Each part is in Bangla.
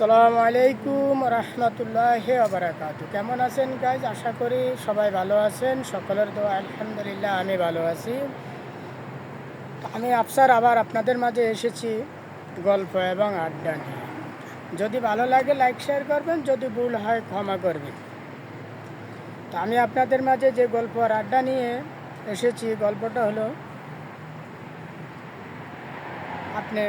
সালামু আলাইকুম রহমতুল্লাহ আবরাকাত কেমন আছেন গাইজ আশা করি সবাই ভালো আছেন। সকলের তো আলহামদুলিল্লাহ, আমি ভালো আছি। আমি আফসার আবার আপনাদের মাঝে এসেছি গল্প এবং আড্ডা নিয়ে। যদি ভালো লাগে লাইক শেয়ার করবেন, যদি ভুল হয় ক্ষমা করবেন। তো আমি আপনাদের মাঝে যে গল্প আর আড্ডা নিয়ে এসেছি, গল্পটা হলো, আপনি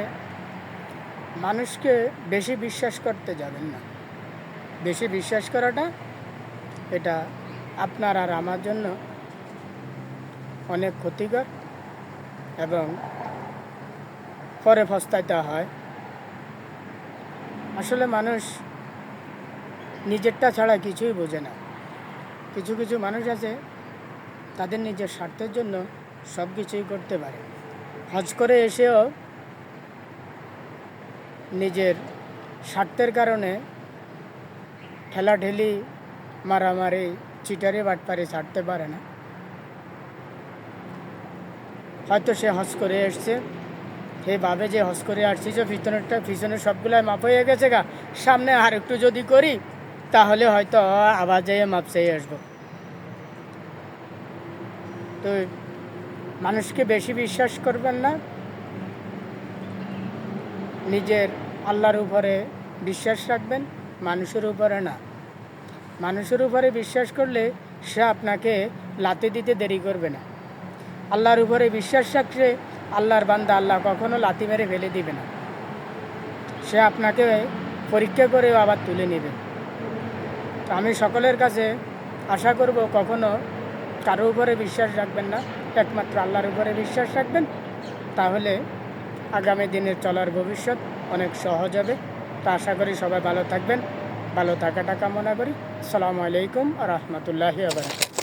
মানুষকে বেশি বিশ্বাস করতে যাবেন না। বেশি বিশ্বাস করাটা এটা আপনার আর আমার জন্য অনেক ক্ষতিকর এবং পরে পস্তাইতে হয়। আসলে মানুষ নিজেরটা ছাড়া কিছুই বোঝে না। কিছু কিছু মানুষ আছে তাদের নিজের স্বার্থের জন্য সব কিছুই করতে পারে। হজ করে এসেও নিজের স্বার্থের কারণে ঠেলাঠেলি, মারামারি, চিটারি বাটপারি ছাড়তে পারে না। হয়তো সে হজ করে এসছে। সে ভাবে যে হজ করে আসছি যে পিছনেরটা, পিছনের সবগুলাই মাপ হয়ে গেছে গা। সামনে আর একটু যদি করি, তাহলে হয়তো আবার যেয়ে মাপ চেয়ে আসব। তো মানুষকে বেশি বিশ্বাস করবেন না। নিজের আল্লাহর উপরে বিশ্বাস রাখবেন, মানুষের উপরে না। মানুষের উপরে বিশ্বাস করলে সে আপনাকে লাতে দিতে দেরি করবে না। আল্লাহর উপরে বিশ্বাস রাখলে আল্লাহর বান্দা আল্লাহ কখনো লাতি মেরে ফেলে দিবে না। সে আপনাকে পরীক্ষা করেও আবার তুলে নেবে। তো আমি সকলের কাছে আশা করব কখনো কারও উপরে বিশ্বাস রাখবেন না। একমাত্র আল্লাহর উপরে বিশ্বাস রাখবেন, তাহলে আগামী দিনে চলার ভবিষ্যৎ অনেক সহজ হবে। তা আশা করি সবাই ভালো থাকবেন। ভালো থাকাটা কামনা করি। সালামু আলাইকুম রহমতুল্লাহি আবরকাত